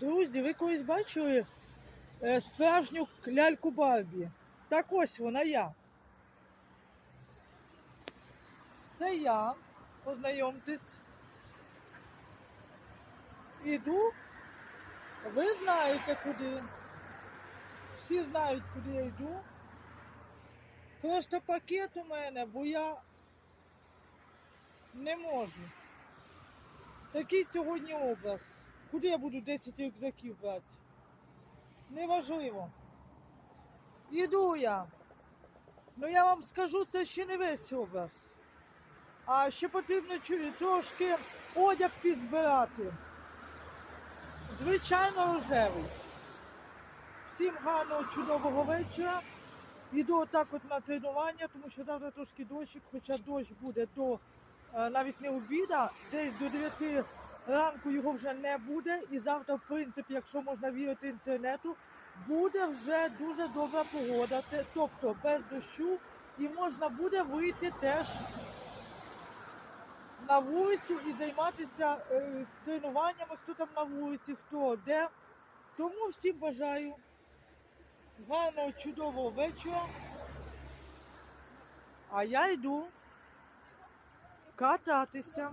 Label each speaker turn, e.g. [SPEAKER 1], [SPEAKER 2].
[SPEAKER 1] Друзі, ви колись бачили е, справжню ляльку Барбі? Так ось вона я. Це я, познайомтесь. Іду. Ви знаєте куди. Всі знають, куди я йду. Просто пакет у мене, бо я не можу. Такий сьогодні образ. Куди я буду 10 рюкзаків брати? Неважливо. Іду я. Ну я вам скажу, це ще не весь образ. А ще потрібно трошки одяг підбирати. Звичайно, рожевий. Всім гарного чудового вечора. Іду отак от на тренування, тому що завтра трошки дощик, хоча дощ буде до навіть не обіда, десь до 9 ранку його вже не буде. І завтра, в принципі, якщо можна вірити інтернету, буде вже дуже добра погода, тобто без дощу, і можна буде вийти теж на вулицю і займатися е, тренуваннями, хто там на вулиці, хто де. Тому всім бажаю гарного чудового вечора. А я йду кататися.